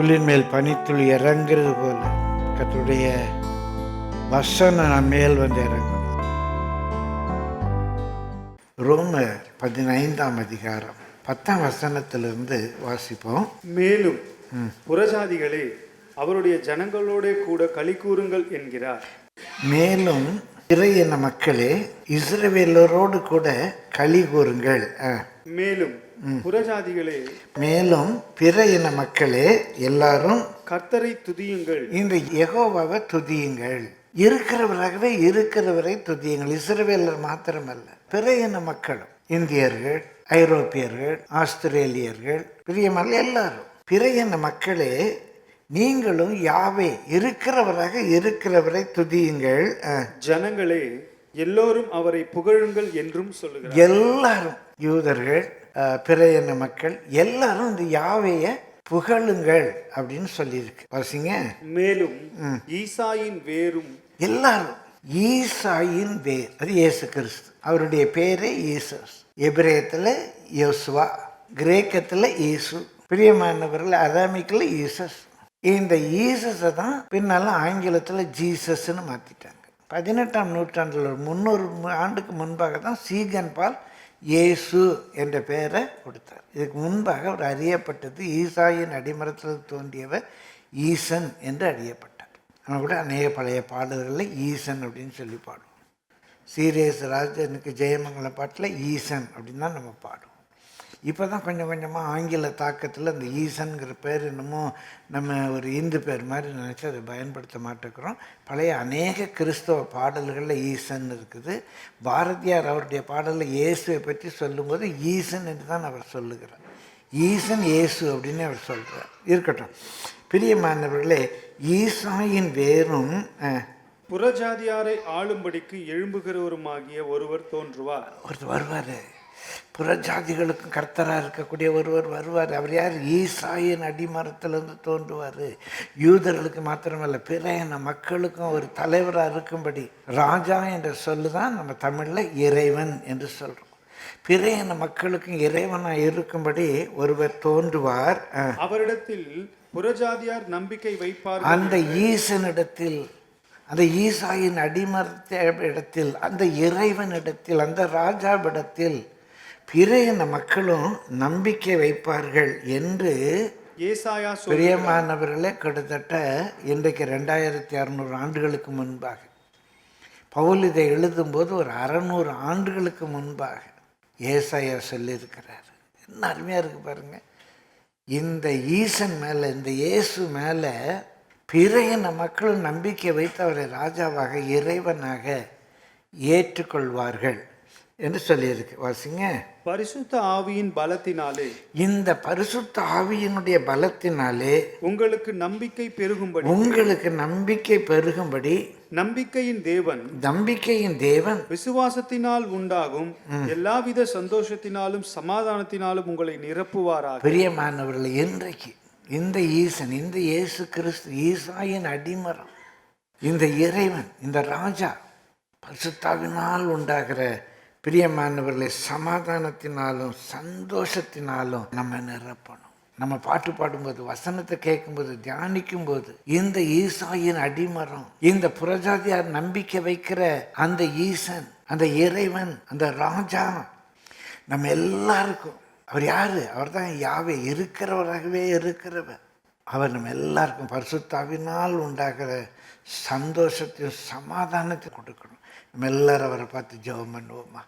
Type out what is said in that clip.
புல்லின் மேல் பனித்துளி இறங்குறது போல கர்த்தருடைய வசனம் நம்ம மேல் வந்து இறங்கும் ரோமர் பதினைந்தாம் அதிகாரம் பத்தாம் வசனத்திலிருந்து வாசிப்போம். மேலும் புறஜாதிகளே அவருடைய ஜனங்களோட கூட களி கூறுங்கள் என்கிறார். மேலும் இறையின மக்களே இஸ்ரவேலரோடு கூட களி கூறுங்கள். மேலும் புறஜாதிகளே மேலும் பிற இன மக்களே எல்லாரும் கர்த்தரை துதியுங்கள். இந்த யெகோவாவை துதியுங்கள். இருக்கிறவராகவே இருக்கிறவரை துதியுங்கள். இஸ்ரவேலர் மாத்திரமல்ல பிற இன மக்களும் இந்தியர்கள் ஐரோப்பியர்கள் ஆஸ்திரேலியர்கள் பிரியமல் எல்லாரும் பிற இன மக்களே நீங்களும் யாவே இருக்கிறவராக இருக்கிறவரை துதியுங்கள். ஜனங்களே எல்லோரும் அவரை புகழுங்கள் என்றும் சொல்லுகிறார். எல்லாரும் யூதர்கள் பிற இன மக்கள் எல்லாரும் இந்த யாவைய புகழுங்கள் அப்படின்னு சொல்லியிருக்கு. வாசிங்க. மேலும் ஈசாயின் வேரும் எல்லாரும் ஈசாயின் வேர் அது இயேசு கிறிஸ்து. அவருடைய பேரே ஈசஸ். எபிரேயத்தில் யோசுவா கிரேக்கத்தில் ஈசு பிரியமானவர்கள் அதாமிக்கில் ஈசஸ். இந்த ஈசஸை தான் பின்னால ஆங்கிலத்தில் ஜீசஸ்ன்னு மாற்றிட்டாங்க பதினெட்டாம் நூற்றாண்டில் ஒரு முந்நூறு ஆண்டுக்கு முன்பாக தான் சீகன் பால் இயேசு என்ற பெயரை கொடுத்தார். இதுக்கு முன்பாக அவர் அறியப்பட்டது ஈசாயின் அடிமரத்தில் தோன்றியவர் ஈசன் என்று அறியப்பட்டார். ஆனால் கூட அநேக பழைய பாடல்களில் ஈசன் அப்படின்னு சொல்லி பாடுவோம். சீரியஸ் ராஜனுக்கு ஜெயமங்கலம் பாட்டில் ஈசன் அப்படின்னு தான் நம்ம பாடுவோம். இப்போ தான் கொஞ்சம் கொஞ்சமாக ஆங்கில தாக்கத்தில் அந்த ஈசன்கிற பேர் என்னமோ நம்ம ஒரு இந்து பேர் மாதிரி நினச்சி அதை பயன்படுத்த மாட்டேங்கிறோம். பழைய அநேக கிறிஸ்தவ பாடல்களில் ஈசன் இருக்குது. பாரதியார் அவருடைய பாடலில் இயேசுவை பற்றி சொல்லும்போது ஈசன் என்று தான் அவர் சொல்லுகிறார். ஈசன் இயேசு அப்படின்னு அவர் சொல்கிறார் இருக்கட்டும். பிரியமானவர்களே ஈசாயின் வேரும் புறஜாதியாரை ஆளும்படிக்கு எழும்புகிறவருமாகிய ஒருவர் தோன்றுவார். ஒருத்தர் வருவார். புறஜாதிகளுக்கும் கர்த்தராக இருக்கக்கூடிய ஒருவர் வருவார். அவர் யார்? ஈசாயின் அடிமரத்திலிருந்து தோன்றுவார். யூதர்களுக்கு மாத்திரமல்ல பிற இன மக்களுக்கும் ஒரு தலைவராக இருக்கும்படி ராஜா என்ற சொல்லு தான் நம்ம தமிழில் இறைவன் என்று சொல்கிறோம் பிற இன மக்களுக்கும் இறைவனாக இருக்கும்படி ஒருவர் தோன்றுவார். அவரிடத்தில் புறஜாதியார் நம்பிக்கை வைப்பார் அந்த ஈசனிடத்தில் அந்த ஈசாயின் அடிமரத்த இடத்தில் அந்த இறைவனிடத்தில் அந்த ராஜாவிடத்தில் பிற இன மக்களும் நம்பிக்கை வைப்பார்கள் என்று ஏசாயா பிரியமானவர்களே கிட்டத்தட்ட இன்றைக்கு ரெண்டாயிரத்தி அறநூறு ஆண்டுகளுக்கு முன்பாக பவுல் இதை எழுதும்போது ஒரு அறநூறு ஆண்டுகளுக்கு முன்பாக ஏசாயா சொல்லியிருக்கிறார். என்ன அருமையாக இருக்கு பாருங்க. இந்த ஈசன் மேலே இந்த இயேசு மேலே பிற இன மக்களும் நம்பிக்கை வைத்து அவரை ராஜாவாக இறைவனாக ஏற்றுக்கொள்வார்கள். என்று சொல்லியிருக்கு. வாசிங்க. பரிசுத்த ஆவியின் பலத்தினாலே. இந்த பரிசுத்த ஆவியினுடைய பலத்தினாலே உங்களுக்கு நம்பிக்கை பெருகும்படி. உங்களுக்கு நம்பிக்கை பெருகும்படி நம்பிக்கையின் தேவன். நம்பிக்கையின் தேவன் விசுவாசத்தினால் உண்டாகும் எல்லாவித சந்தோஷத்தினாலும் சமாதானத்தினாலும் உங்களை நிரப்புவாராக. பிரியமானவர்கள் இன்றைக்கு இந்த ஈசன் இந்த இயேசு கிறிஸ்து ஈசாயின் அடிமரம் இந்த இறைவன் இந்த ராஜா பரிசுத்தாவினால் உண்டாகிற பிரியமானவர்களை சமாதானத்தினாலும் சந்தோஷத்தினாலும் நம்ம நிரப்பணும். நம்ம பாட்டு பாடும்போது வசனத்தை கேட்கும்போது தியானிக்கும்போது இந்த ஈசாயின் அடிமரம் இந்த புரஜாதியார் நம்பிக்கை வைக்கிற அந்த ஈசன் அந்த இறைவன் அந்த ராஜா நம்ம எல்லாருக்கும் அவர் யாரு? அவர் தான் யாவே இருக்கிறவராகவே இருக்கிறவர். அவர் நம்ம எல்லாருக்கும் பரிசுத்தாவினால் உண்டாகிற சந்தோஷத்தையும் சமாதானத்தையும் கொடுக்கணும். நம்ம எல்லாரும் அவரை பார்த்து ஜெபம் பண்ணுவோம்மா.